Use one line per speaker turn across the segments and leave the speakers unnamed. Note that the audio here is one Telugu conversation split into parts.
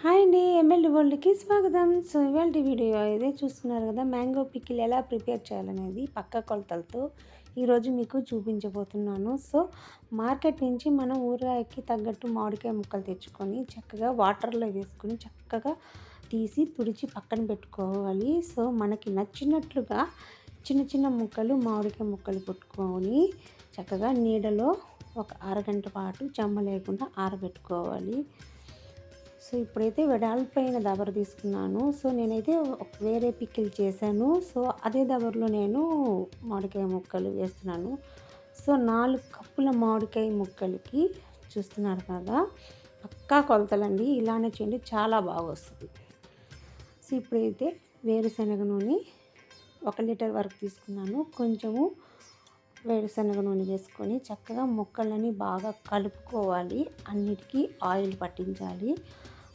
హాయ్ అండి ఎమ్మెల్యే వరల్డ్కి స్వాగతం. సో ఇవాళ వీడియో ఇదే చూస్తున్నారు కదా మ్యాంగో పికిల్ ఎలా ప్రిపేర్ చేయాలనేది పక్క కొలతలతో ఈరోజు మీకు చూపించబోతున్నాను. సో మార్కెట్ నుంచి మనం ఊరగాయకి తగ్గట్టు మామిడికాయ ముక్కలు తెచ్చుకొని చక్కగా వాటర్లో వేసుకొని చక్కగా తీసి తుడిచి పక్కన పెట్టుకోవాలి. సో మనకి నచ్చినట్లుగా చిన్న చిన్న ముక్కలు మామిడికాయ ముక్కలు పెట్టుకొని చక్కగా నీడలో ఒక అరగంట పాటు చెమ్మ లేకుండా ఆరబెట్టుకోవాలి. సో ఇప్పుడైతే వెడల్పైన దబర తీసుకున్నాను. సో నేనైతే వేరే పిక్కిల్ చేశాను. సో అదే దబర్లో నేను మామిడికాయ ముక్కలు వేస్తున్నాను. సో నాలుగు కప్పుల మామిడికాయ ముక్కలకి చూస్తున్నారు కదా పక్కా కొలతలండి. ఇలానే చేయండి చాలా బాగా వస్తుంది. సో ఇప్పుడైతే వేరుశనగ నూనె ఒక లీటర్ వరకు తీసుకున్నాను. కొంచెము వేరుశనగ నూనె వేసుకొని చక్కగా ముక్కలని బాగా కలుపుకోవాలి. అన్నిటికీ ఆయిల్ పట్టించాలి.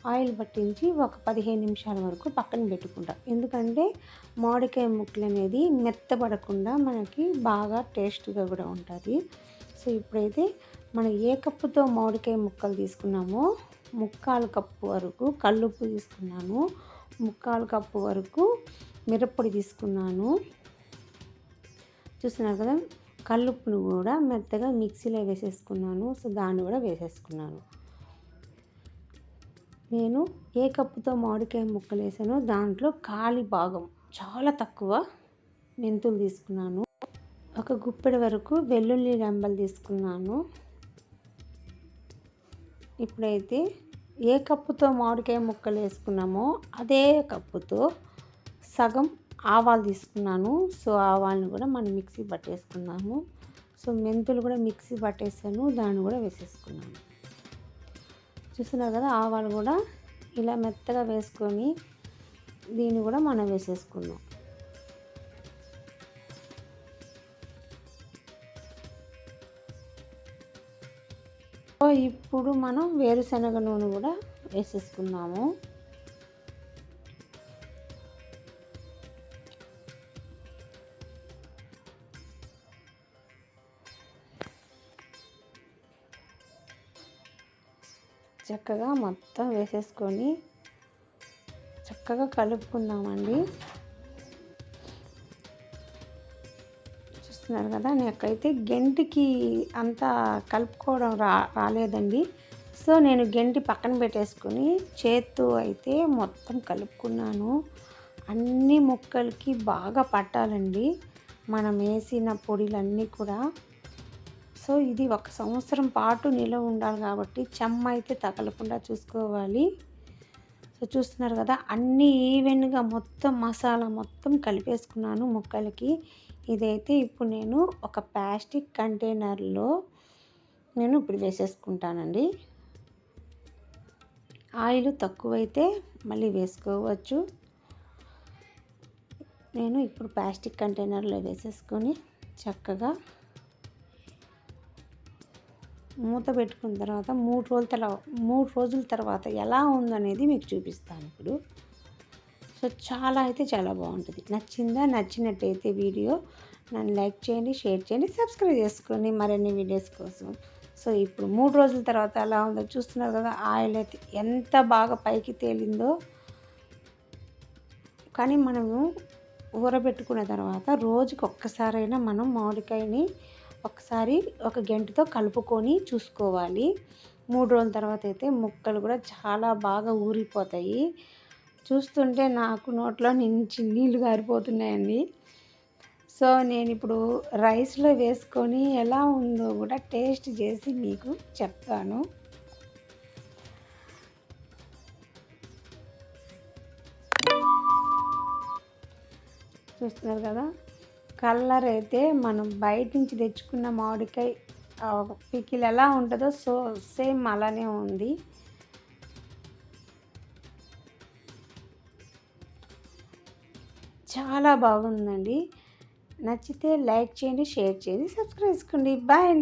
ఆయిల్ పట్టించి ఒక పదిహేను నిమిషాల వరకు పక్కన పెట్టుకుంటాం. ఎందుకంటే మామిడికాయ ముక్కలు అనేది మెత్తబడకుండా మనకి బాగా టేస్ట్గా కూడా ఉంటుంది. సో ఇప్పుడైతే మనం ఏ కప్పుతో మామిడికాయ ముక్కలు తీసుకున్నామో ముక్కాలు కప్పు వరకు కల్లుప్పు తీసుకున్నాను. ముక్కాలు కప్పు వరకు మిరప్పొడి తీసుకున్నాను. చూస్తున్నారు కదా? కల్లుప్పును కూడా మెత్తగా మిక్సీలో వేసేసుకున్నాను. సో దాన్ని కూడా వేసేసుకున్నాను. నేను ఏ కప్పుతో మామిడికాయ ముక్కలు వేసానో దాంట్లో ఖాళీ భాగం చాలా తక్కువ మెంతులు తీసుకున్నాను. ఒక గుప్పెడు వరకు వెల్లుల్లి రెంబలు తీసుకున్నాను. ఇప్పుడైతే ఏ కప్పుతో మామిడికాయ ముక్కలు వేసుకున్నామో అదే కప్పుతో సగం ఆవాలు తీసుకున్నాను. సో ఆవాలను కూడా మనం మిక్సీ పట్టేసుకున్నాము. సో మెంతులు కూడా మిక్సీ పట్టేసాను దాన్ని కూడా వేసేసుకున్నాను. చూస్తున్నారు కదా ఆవాలు కూడా ఇలా మెత్తగా వేసుకొని దీన్ని కూడా మనం వేసేసుకుందాం. ఇప్పుడు మనం వేరుశనగ నూనె కూడా వేసేసుకున్నాము చక్కగా మొత్తం వేసేసుకొని చక్కగా కలుపుకుందామండి. చూస్తున్నారు కదా నాకైతే గెంటికి అంతా కలుపుకోవడం రా రాలేదండి. సో నేను గెంటి పక్కన పెట్టేసుకొని చేత్తో అయితే మొత్తం కలుపుకున్నాను. అన్ని ముక్కలకి బాగా పట్టాలండి. మనం వేసిన పొడిలన్నీ కూడా సో ఇది ఒక సంవత్సరం పాటు నిల్వ ఉండాలి కాబట్టి చెమ్మ అయితే తగలకుండా చూసుకోవాలి. సో చూస్తున్నారు కదా అన్నీ ఈవెన్గా మొత్తం మసాలా మొత్తం కలిపేసుకున్నాను ముక్కలకి. ఇదైతే ఇప్పుడు నేను ఒక ప్లాస్టిక్ కంటైనర్లో నేను ఇప్పుడు వేసేసుకుంటానండి. ఆయిల్ తక్కువైతే మళ్ళీ వేసుకోవచ్చు. నేను ఇప్పుడు ప్లాస్టిక్ కంటైనర్లో వేసేసుకొని చక్కగా మూత పెట్టుకున్న తర్వాత మూడు రోజుల తర్వాత మూడు రోజుల తర్వాత ఎలా ఉందనేది మీకు చూపిస్తాను ఇప్పుడు. సో చాలా అయితే చాలా బాగుంటుంది. నచ్చిందా? నచ్చినట్టయితే వీడియో నన్ను లైక్ చేయండి షేర్ చేయండి సబ్స్క్రైబ్ చేసుకోండి మరిన్ని వీడియోస్ కోసం. సో ఇప్పుడు మూడు రోజుల తర్వాత ఎలా ఉందో చూస్తున్నారు కదా ఆయిల్ అయితే ఎంత బాగా పైకి తేలిందో. కానీ మనము ఊరబెట్టుకున్న తర్వాత రోజుకి ఒక్కసారైనా మనం మామిడికాయని ఒకసారి ఒక గంటతో కలుపుకొని చూసుకోవాలి. మూడు రోజుల తర్వాత అయితే ముక్కలు కూడా చాలా బాగా ఊరిపోతాయి. చూస్తుంటే నాకు నోట్లో నుంచి నీళ్ళు గారిపోతున్నాయండి. సో నేను ఇప్పుడు రైస్లో వేసుకొని ఎలా ఉందో కూడా టేస్ట్ చేసి మీకు చెప్తాను. చూస్తున్నారు కదా? కలర్ అయితే మనం బయట నుంచి తెచ్చుకున్న మామిడికాయ పికిల్ ఎలా ఉంటుందో సో సేమ్ అలానే ఉంది. చాలా బాగుందండి. నచ్చితే లైక్ చేయండి షేర్ చేయండి సబ్స్క్రైబ్ చేసుకోండి. బాయ్ అండి.